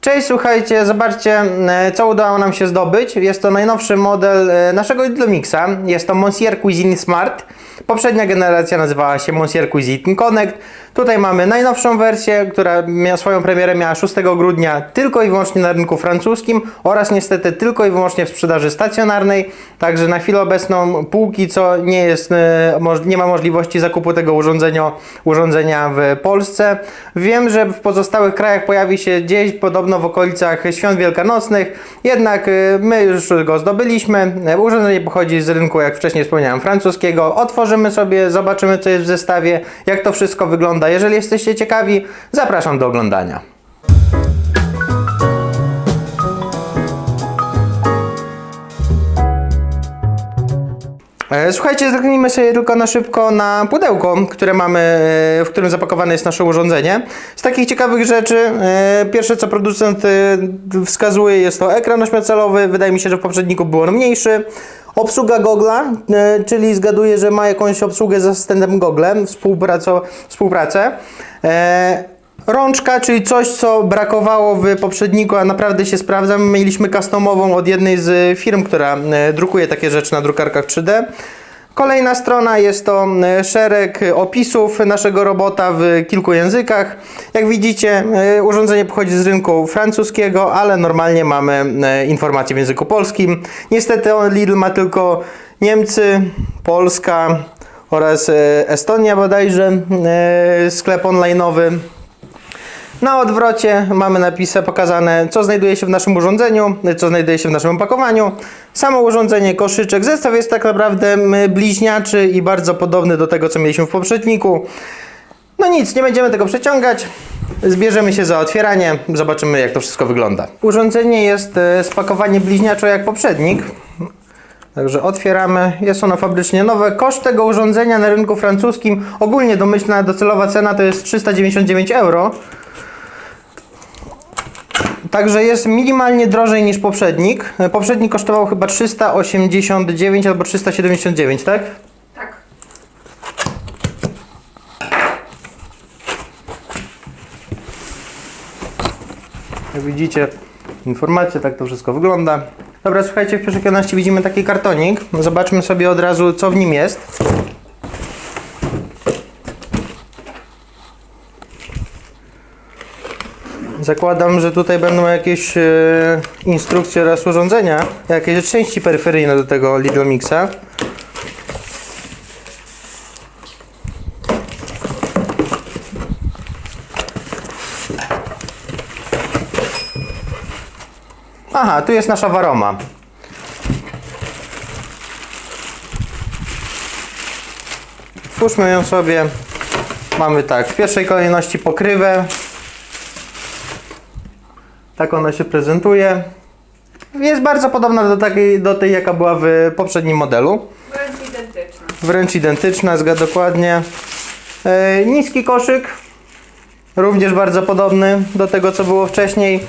Cześć, słuchajcie, zobaczcie, e, co udało nam się zdobyć. Jest to najnowszy model e, naszego Idlomixa. Jest to Monsieur Cuisine Smart. Poprzednia generacja nazywała się Monsieur Cuisine Connect. Tutaj mamy najnowszą wersję, która miała swoją premierę miała 6 grudnia tylko i wyłącznie na rynku francuskim oraz niestety tylko i wyłącznie w sprzedaży stacjonarnej. Także na chwilę obecną póki co nie jest, e, nie ma możliwości zakupu tego urządzenia, urządzenia w Polsce. Wiem, że w pozostałych krajach pojawi się gdzieś podobno w okolicach świąt wielkanocnych, jednak e, my już go zdobyliśmy. E, Urządzenie pochodzi z rynku, jak wcześniej wspomniałem, francuskiego. Otworzymy sobie, zobaczymy co jest w zestawie, jak to wszystko wygląda. Jeżeli jesteście ciekawi, zapraszam do oglądania. E, Słuchajcie, zerknijmy sobie tylko na szybko na pudełko, które mamy, e, w którym zapakowane jest nasze urządzenie. Z takich ciekawych rzeczy, e, pierwsze co producent wskazuje jest to ekran ośmiocalowy, wydaje mi się, że w poprzedniku był on mniejszy. Obsługa gogla, e, czyli zgaduję, że ma jakąś obsługę z asystentem współpraco, współpracę. E, Rączka, czyli coś, co brakowało w poprzedniku, a naprawdę się sprawdza. My Mieliśmy customową od jednej z firm, która e, drukuje takie rzeczy na drukarkach 3D. Kolejna strona jest to e, szereg opisów naszego robota w kilku językach. Jak widzicie, e, urządzenie pochodzi z rynku francuskiego, ale normalnie mamy e, informacje w języku polskim. Niestety Lidl ma tylko Niemcy, Polska oraz e, Estonia bodajże, sklep online'owy. Na odwrocie mamy napisy pokazane, co znajduje się w naszym urządzeniu, co znajduje się w naszym opakowaniu. Samo urządzenie, koszyczek, zestaw jest tak naprawdę bliźniaczy i bardzo podobny do tego, co mieliśmy w poprzedniku. No nic, nie będziemy tego przeciągać. Zbierzemy się za otwieranie, zobaczymy jak to wszystko wygląda. Urządzenie jest e, spakowanie bliźniaczo jak poprzednik. Także otwieramy. Jest ono fabrycznie nowe. Koszt tego urządzenia na rynku francuskim, ogólnie domyślna docelowa cena to jest 399 euro. Także jest minimalnie drożej niż poprzednik. Poprzednik kosztował chyba 389 albo 379, tak? Tak. Jak widzicie, informacje, tak to wszystko wygląda. Dobra, słuchajcie, w pierwszej kolejności widzimy taki kartonik. Zobaczmy sobie od razu, co w nim jest. Zakładam, że tutaj będą jakieś e, instrukcje oraz urządzenia, jakieś części peryferyjne do tego Lidl Mixa. Aha, tu jest nasza waroma. Twórzmy ją sobie. Mamy tak, w pierwszej kolejności pokrywę. Tak ona się prezentuje. Jest bardzo podobna do, takiej, do tej, jaka była w poprzednim modelu. Wręcz identyczna. Wręcz identyczna, zgadza dokładnie. E, niski koszyk, również bardzo podobny do tego, co było wcześniej.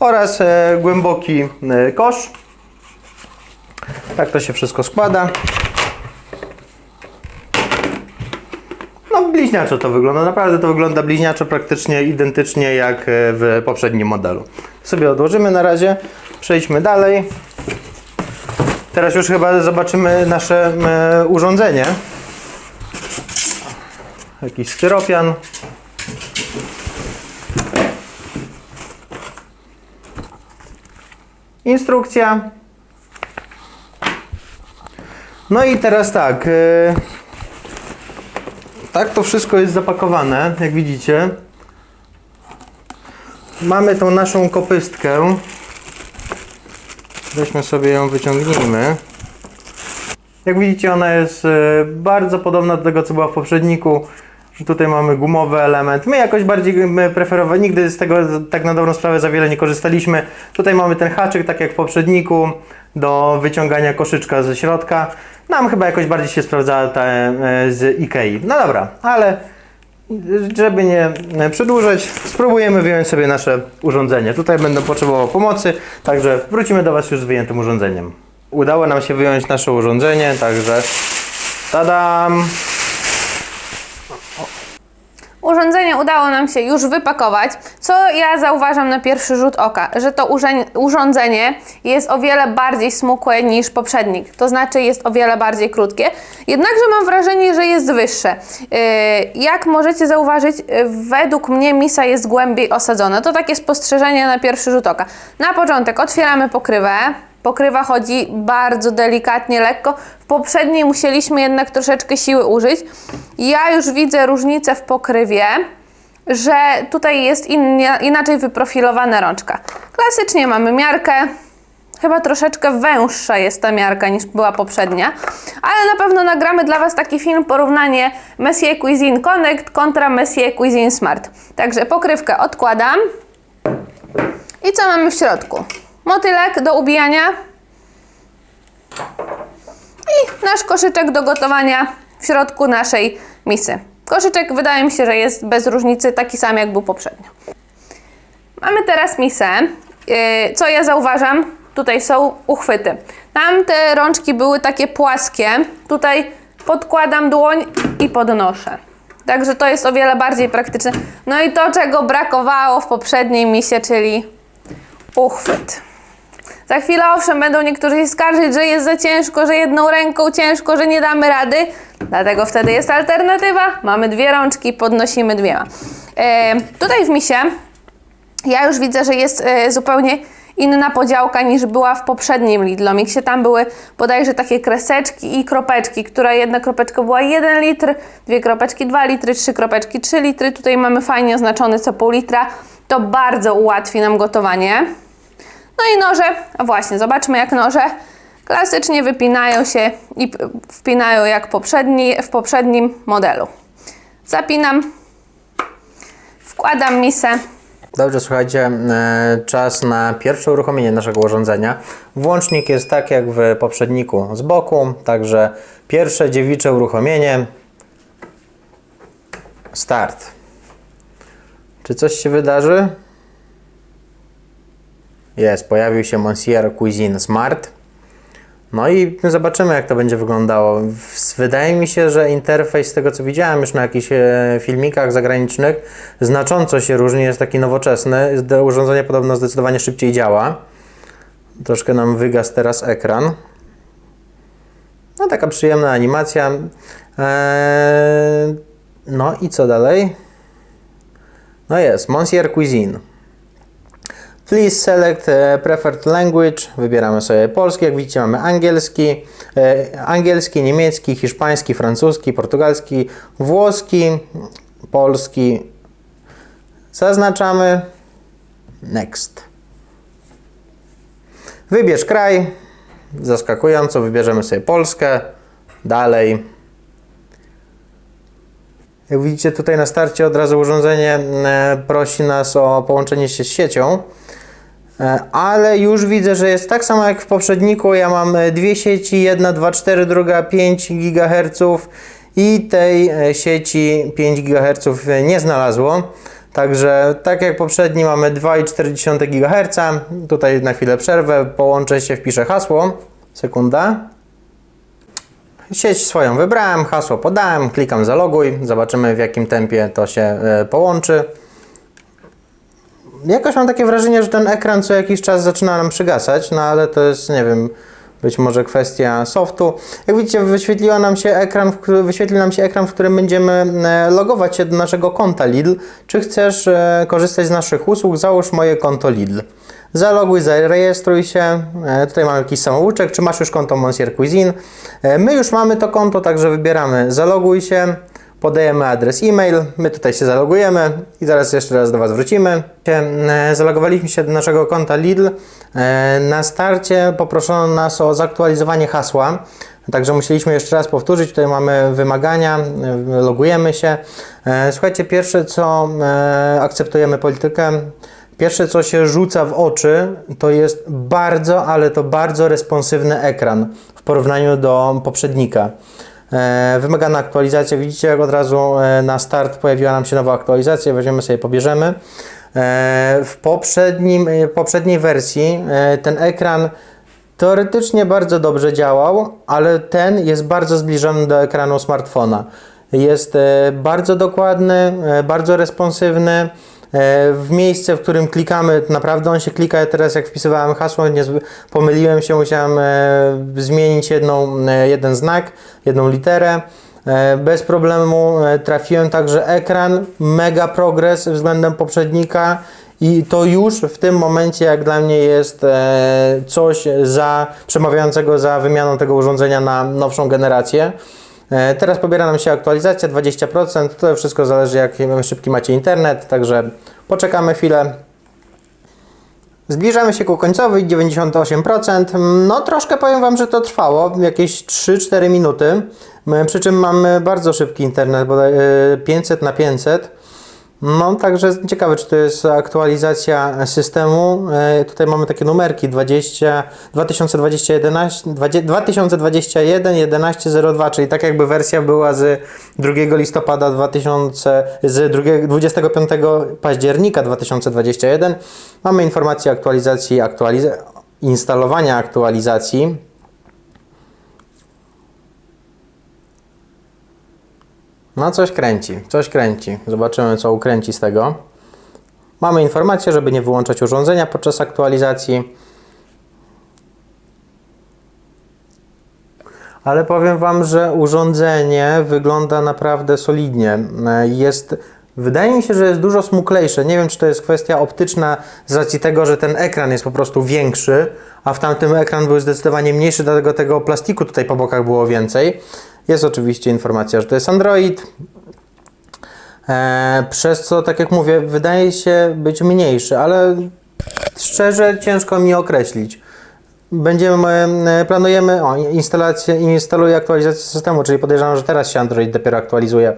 Oraz e, głęboki e, kosz. Tak to się wszystko składa. Bliźniaczo to wygląda. Naprawdę to wygląda bliźniaczo, praktycznie identycznie jak e, w poprzednim modelu. Sobie odłożymy na razie. Przejdźmy dalej. Teraz już chyba zobaczymy nasze urządzenie. Jakiś styropian. Instrukcja. No i teraz tak. e, tak to wszystko jest zapakowane, jak widzicie. Mamy tą naszą kopystkę. Weźmy sobie ją, wyciągnijmy. Jak widzicie, ona jest e, bardzo podobna do tego, co była w poprzedniku. Tutaj mamy gumowy element. My jakoś bardziej my preferowali, nigdy z tego tak na dobrą sprawę za wiele nie korzystaliśmy. Tutaj mamy ten haczyk, tak jak w poprzedniku, do wyciągania koszyczka ze środka. Nam chyba jakoś bardziej się sprawdzała ta e, z Ikei. No dobra, ale żeby nie e, przedłużać, spróbujemy wyjąć sobie nasze urządzenie. Tutaj będę potrzebował pomocy, także wrócimy do Was już z wyjętym urządzeniem. Udało nam się wyjąć nasze urządzenie, także tadam! Urządzenie udało nam się już wypakować. Co ja zauważam na pierwszy rzut oka? Że to urządzenie jest o wiele bardziej smukłe niż poprzednik. To znaczy jest o wiele bardziej krótkie. Jednakże mam wrażenie, że jest wyższe. Yy, Jak możecie zauważyć, yy, według mnie misa jest głębiej osadzona. To takie spostrzeżenie na pierwszy rzut oka. Na początek otwieramy pokrywę. Pokrywa chodzi bardzo delikatnie, lekko. W poprzedniej musieliśmy jednak troszeczkę siły użyć. Ja już widzę różnicę w pokrywie, że tutaj jest innia, inaczej wyprofilowana rączka. Klasycznie mamy miarkę. Chyba troszeczkę węższa jest ta miarka niż była poprzednia, ale na pewno nagramy dla Was taki film, porównanie Messier Cuisine Connect kontra Messier Cuisine Smart. Także pokrywkę odkładam. I co mamy w środku? Motylek do ubijania i nasz koszyczek do gotowania w środku naszej misy. Koszyczek wydaje mi się, że jest bez różnicy taki sam jak był poprzednio. Mamy teraz misę. Yy, Co ja zauważam? Tutaj są uchwyty. Tamte rączki były takie płaskie. Tutaj podkładam dłoń i podnoszę. Także to jest o wiele bardziej praktyczne. No i to, czego brakowało w poprzedniej misie, czyli uchwyt. Za chwilę owszem będą niektórzy skarżyć, że jest za ciężko, że jedną ręką ciężko, że nie damy rady. Dlatego wtedy jest alternatywa. Mamy dwie rączki, podnosimy dwiema. E, tutaj w misie ja już widzę, że jest e, zupełnie inna podziałka niż była w poprzednim Lidlomixie. Tam były bodajże takie kreseczki i kropeczki, która jedna kropeczka była 1 litr, dwie kropeczki 2 litry, trzy kropeczki 3 litry. Tutaj mamy fajnie oznaczony co pół litra. To bardzo ułatwi nam gotowanie. No i noże, a właśnie, zobaczmy jak noże klasycznie wypinają się i wpinają jak poprzedni, w poprzednim modelu. Zapinam, wkładam misę, Dobrze, słuchajcie, e, czas na pierwsze uruchomienie naszego urządzenia. Włącznik jest tak jak w poprzedniku z boku, także pierwsze dziewicze uruchomienie. Start. Czy coś się wydarzy? Jest, pojawił się Monsieur Cuisine Smart. No i zobaczymy, jak to będzie wyglądało. Wydaje mi się, że interfejs, z tego co widziałem już na jakichś e, filmikach zagranicznych, znacząco się różni, jest taki nowoczesny. Urządzenie podobno zdecydowanie szybciej działa. Troszkę nam wygasł teraz ekran. No taka przyjemna animacja. Eee, no i co dalej? No jest, Monsieur Cuisine. Please select e, preferred language. Wybieramy sobie polski. Jak widzicie, mamy angielski, e, angielski, niemiecki, hiszpański, francuski, portugalski, włoski, polski. Zaznaczamy. Next. Wybierz kraj. Zaskakująco wybierzemy sobie Polskę. Dalej. Jak widzicie tutaj na starcie od razu urządzenie e, prosi nas o połączenie się z siecią. E, Ale już widzę, że jest tak samo jak w poprzedniku. Ja mam e, dwie sieci, jedna 2,4, druga 5 GHz i tej e, sieci 5 GHz nie znalazło. Także tak jak poprzedni mamy 2,4 GHz. Tutaj na chwilę przerwę, połączę się, wpiszę hasło. Sekunda. Sieć swoją wybrałem, hasło podałem, klikam zaloguj, zobaczymy w jakim tempie to się połączy. Jakoś mam takie wrażenie, że ten ekran co jakiś czas zaczyna nam przygasać, no ale to jest, nie wiem, być może kwestia softu. Jak widzicie, wyświetliła nam się ekran, wyświetlił nam się ekran, w którym będziemy e, logować się do naszego konta Lidl. Czy chcesz e, korzystać z naszych usług? Załóż moje konto Lidl. Zaloguj, zarejestruj się. E, tutaj mamy jakiś samouczek. Czy masz już konto Monsieur Cuisine? My już mamy to konto, także wybieramy zaloguj się. Podajemy adres e-mail, my tutaj się zalogujemy i zaraz jeszcze raz do Was wrócimy. E, Zalogowaliśmy się do naszego konta Lidl. E, Na starcie poproszono nas o zaktualizowanie hasła, także musieliśmy jeszcze raz powtórzyć. Tutaj mamy wymagania, e, logujemy się. Słuchajcie, pierwsze co akceptujemy politykę, Pierwsze, co się rzuca w oczy, to jest bardzo, ale to bardzo responsywny ekran w porównaniu do poprzednika. E, wymagana aktualizacja, widzicie jak od razu e, na start pojawiła nam się nowa aktualizacja, weźmiemy sobie, pobierzemy. E, w poprzednim, poprzedniej wersji ten ekran teoretycznie bardzo dobrze działał, ale ten jest bardzo zbliżony do ekranu smartfona. Jest bardzo dokładny, bardzo responsywny. E, W miejsce, w którym klikamy, naprawdę on się klika. Teraz jak wpisywałem hasło, nie, pomyliłem się, musiałem e, zmienić jedną, e, jeden znak, jedną literę. Bez problemu trafiłem także ekran, mega progres względem poprzednika i to już w tym momencie jak dla mnie jest coś za przemawiającego za wymianą tego urządzenia na nowszą generację. E, Teraz pobiera nam się aktualizacja 20%. To wszystko zależy jak szybki macie internet, także poczekamy chwilę. Zbliżamy się ku końcowi, 98%. No troszkę powiem Wam, że to trwało, jakieś 3-4 minuty. M, Przy czym mamy bardzo szybki internet, bodaj e, 500 na 500. No także ciekawe, czy to jest aktualizacja systemu. E, Tutaj mamy takie numerki 20, 2020, 11, 20, 2021 1102, czyli tak jakby wersja była z 2 listopada 2000, z 2, 25 października 2021. Mamy informację aktualizacji, aktualiz- instalowania aktualizacji. No coś kręci, coś kręci. Zobaczymy co ukręci z tego. Mamy informację, żeby nie wyłączać urządzenia podczas aktualizacji. Ale powiem Wam, że urządzenie wygląda naprawdę solidnie. Jest, wydaje mi się, że jest dużo smuklejsze. Nie wiem, czy to jest kwestia optyczna z racji tego, że ten ekran jest po prostu większy, a w tamtym ekran był zdecydowanie mniejszy, dlatego tego plastiku tutaj po bokach było więcej. Jest oczywiście informacja, że to jest Android. E, przez co, tak jak mówię, wydaje się być mniejszy, ale szczerze ciężko mi określić. Będziemy, e, planujemy, o, instalację, instaluję aktualizację systemu, czyli podejrzewam, że teraz się Android dopiero aktualizuje.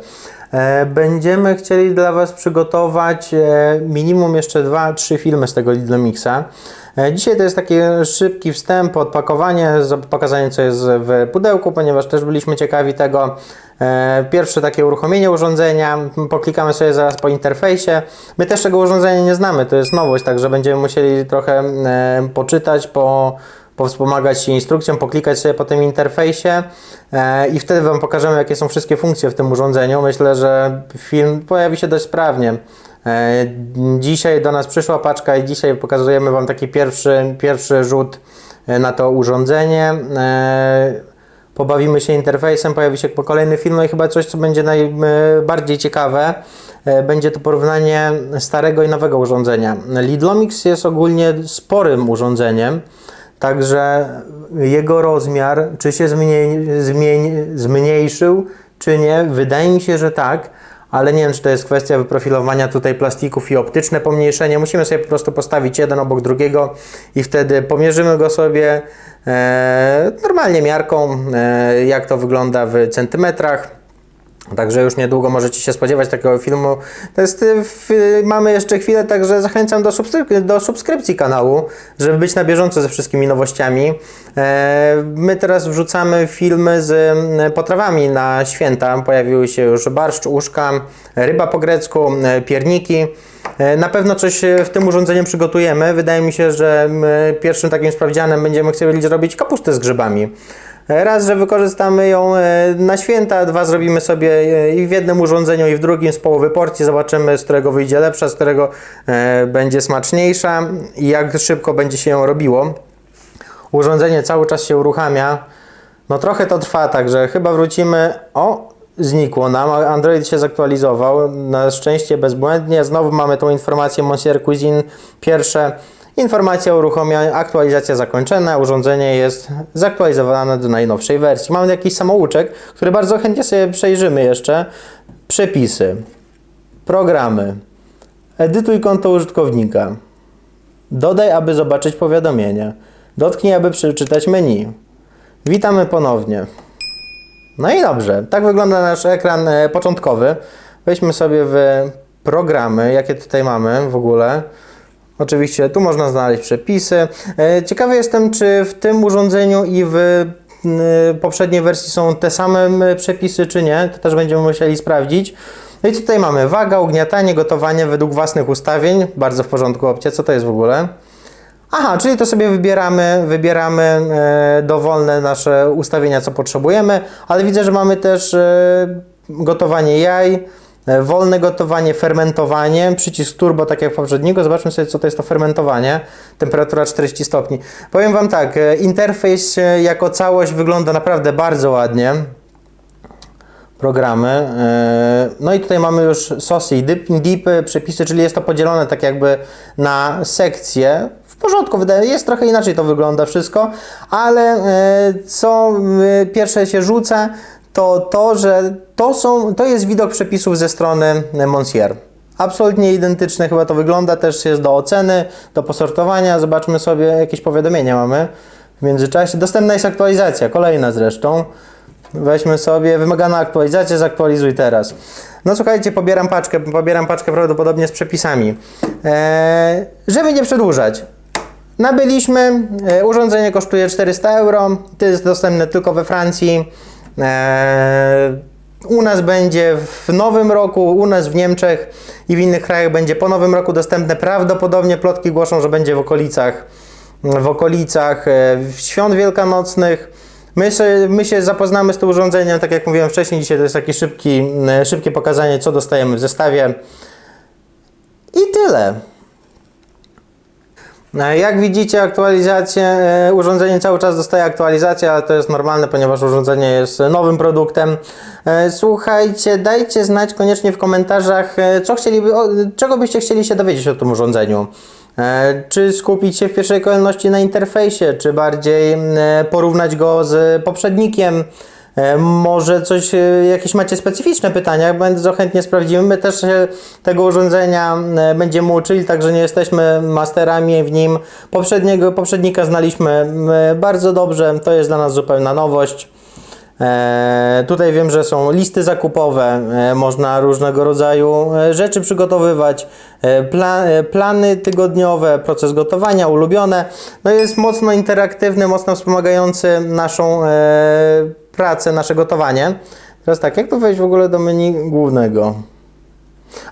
E, Będziemy chcieli dla Was przygotować minimum jeszcze 2-3 filmy z tego Lidl Mixa. E, Dzisiaj to jest taki szybki wstęp, odpakowanie, pokazanie co jest w pudełku, ponieważ też byliśmy ciekawi tego. E, Pierwsze takie uruchomienie urządzenia, poklikamy sobie zaraz po interfejsie. My też tego urządzenia nie znamy, to jest nowość, także będziemy musieli trochę e, poczytać, po, powspomagać się instrukcją, poklikać sobie po tym interfejsie e, i wtedy Wam pokażemy, jakie są wszystkie funkcje w tym urządzeniu. Myślę, że film pojawi się dość sprawnie. E, Dzisiaj do nas przyszła paczka i dzisiaj pokazujemy Wam taki pierwszy, pierwszy rzut e, na to urządzenie. E, Pobawimy się interfejsem, pojawi się kolejny film, no i chyba coś, co będzie najbardziej ciekawe. Będzie to porównanie starego i nowego urządzenia. Lidlomix jest ogólnie sporym urządzeniem, także jego rozmiar, czy się zmniejszył, czy nie, wydaje mi się, że tak ale nie wiem, czy to jest kwestia wyprofilowania tutaj plastików i optyczne pomniejszenie. Musimy sobie po prostu postawić jeden obok drugiego i wtedy pomierzymy go sobie e, normalnie miarką, e, jak to wygląda w centymetrach. Także już niedługo możecie się spodziewać takiego filmu. To jest, y, w, mamy jeszcze chwilę, także zachęcam do, subskryp- do subskrypcji kanału, żeby być na bieżąco ze wszystkimi nowościami. E, my teraz wrzucamy filmy z mm, potrawami na święta. Pojawiły się już barszcz, uszka, ryba po grecku, e, pierniki. E, Na pewno coś w tym urządzeniu przygotujemy. Wydaje mi się, że pierwszym takim sprawdzianem będziemy chcieli zrobić kapustę z grzybami. Raz, że wykorzystamy ją e, na święta, dwa zrobimy sobie e, i w jednym urządzeniu, i w drugim z połowy porcji. Zobaczymy, z którego wyjdzie lepsza, z którego e, będzie smaczniejsza i jak szybko będzie się ją robiło. Urządzenie cały czas się uruchamia. No trochę to trwa, także chyba wrócimy. O, znikło nam. Android się zaktualizował. Na szczęście bezbłędnie. Znowu mamy tą informację Monsieur Cuisine. Pierwsze. Informacja uruchomiona, aktualizacja zakończona, urządzenie jest zaktualizowane do najnowszej wersji. Mamy jakiś samouczek, który bardzo chętnie sobie przejrzymy jeszcze. Przepisy, programy, edytuj konto użytkownika, dodaj, aby zobaczyć powiadomienia, dotknij, aby przeczytać menu. Witamy ponownie. No i dobrze, tak wygląda nasz ekran e, początkowy. Weźmy sobie w programy, jakie tutaj mamy w ogóle. Oczywiście tu można znaleźć przepisy. E, Ciekawy jestem, czy w tym urządzeniu i w poprzedniej wersji są te same przepisy, czy nie. To też będziemy musieli sprawdzić. No i tutaj mamy waga, ugniatanie, gotowanie według własnych ustawień. Bardzo w porządku opcja. Co to jest w ogóle? Aha, czyli to sobie wybieramy, wybieramy e, dowolne nasze ustawienia, co potrzebujemy, ale widzę, że mamy też e, gotowanie jaj, wolne gotowanie, fermentowanie, przycisk turbo, tak jak w poprzedniku. Zobaczmy sobie, co to jest to fermentowanie. Temperatura 40 stopni. Powiem Wam tak, e, interfejs e, jako całość wygląda naprawdę bardzo ładnie. Programy. e, No i tutaj mamy już sosy i dip, dipy, przepisy, czyli jest to podzielone tak jakby na sekcje. W porządku, wydaje jest trochę inaczej to wygląda wszystko, ale e, co e, pierwsze się rzuca, to to, że to, są, to jest widok przepisów ze strony Monsier. Absolutnie identyczne chyba to wygląda, też jest do oceny, do posortowania. Zobaczmy sobie, jakieś powiadomienia mamy w międzyczasie. Dostępna jest aktualizacja, kolejna zresztą. Weźmy sobie, wymagana aktualizacja, zaktualizuj teraz. No słuchajcie, pobieram paczkę, pobieram paczkę prawdopodobnie z przepisami. Eee, żeby nie przedłużać, nabyliśmy, e, urządzenie kosztuje 400 euro, to jest dostępne tylko we Francji. Eee, u nas będzie w nowym roku, u nas w Niemczech i w innych krajach będzie po nowym roku dostępne. Prawdopodobnie plotki głoszą, że będzie w okolicach, w okolicach e, świąt wielkanocnych. My się, my się zapoznamy z tym urządzeniem, tak jak mówiłem wcześniej, dzisiaj to jest takie szybki, e, szybkie pokazanie, co dostajemy w zestawie. I tyle. E, Jak widzicie, aktualizację, e, urządzenie cały czas dostaje aktualizację, ale to jest normalne, ponieważ urządzenie jest nowym produktem. E, Słuchajcie, dajcie znać koniecznie w komentarzach, e, co chcieliby, czego byście chcieli się dowiedzieć o tym urządzeniu. Czy skupić się w pierwszej kolejności na interfejsie, czy bardziej porównać go z poprzednikiem? E, Może coś, e, jakieś macie specyficzne pytania, bardzo chętnie sprawdzimy. My też tego urządzenia e, będziemy uczyli, także nie jesteśmy masterami w nim. Poprzedniego, poprzednika znaliśmy bardzo dobrze, to jest dla nas zupełna nowość. Tutaj wiem, że są listy zakupowe, można różnego rodzaju rzeczy przygotowywać, pla, plany tygodniowe, proces gotowania, ulubione. No jest mocno interaktywny, mocno wspomagający naszą pracę, nasze gotowanie. Teraz tak, jak tu wejść w ogóle do menu głównego?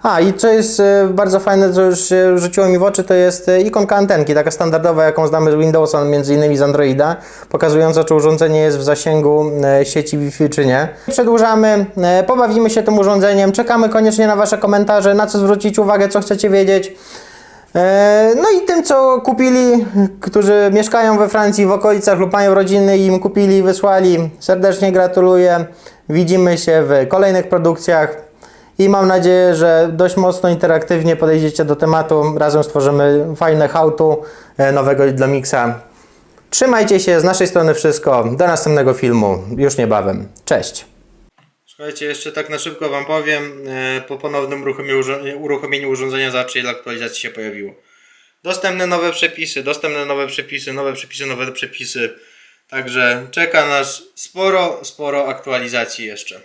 A i co jest e, bardzo fajne, co już rzuciło mi w oczy, to jest e, ikonka antenki, taka standardowa, jaką znamy z Windowsa, między innymi z Androida, pokazująca, czy urządzenie jest w zasięgu e, sieci Wi-Fi, czy nie. Przedłużamy, pobawimy się tym urządzeniem, czekamy koniecznie na Wasze komentarze, na co zwrócić uwagę, co chcecie wiedzieć. E, No i tym, co kupili, którzy mieszkają we Francji, w okolicach lub mają rodziny im kupili i wysłali, serdecznie gratuluję. Widzimy się w kolejnych produkcjach i mam nadzieję, że dość mocno interaktywnie podejdziecie do tematu. Razem stworzymy fajne how-to e, nowego dla Mixa. Trzymajcie się, z naszej strony wszystko. Do następnego filmu, już niebawem. Cześć! Słuchajcie, jeszcze tak na szybko Wam powiem, e, po ponownym uruchomieniu, urządzenia zaczęli aktualizacji się pojawiło. Dostępne nowe przepisy, dostępne nowe przepisy, nowe przepisy, nowe przepisy. Także czeka nas sporo, sporo aktualizacji jeszcze.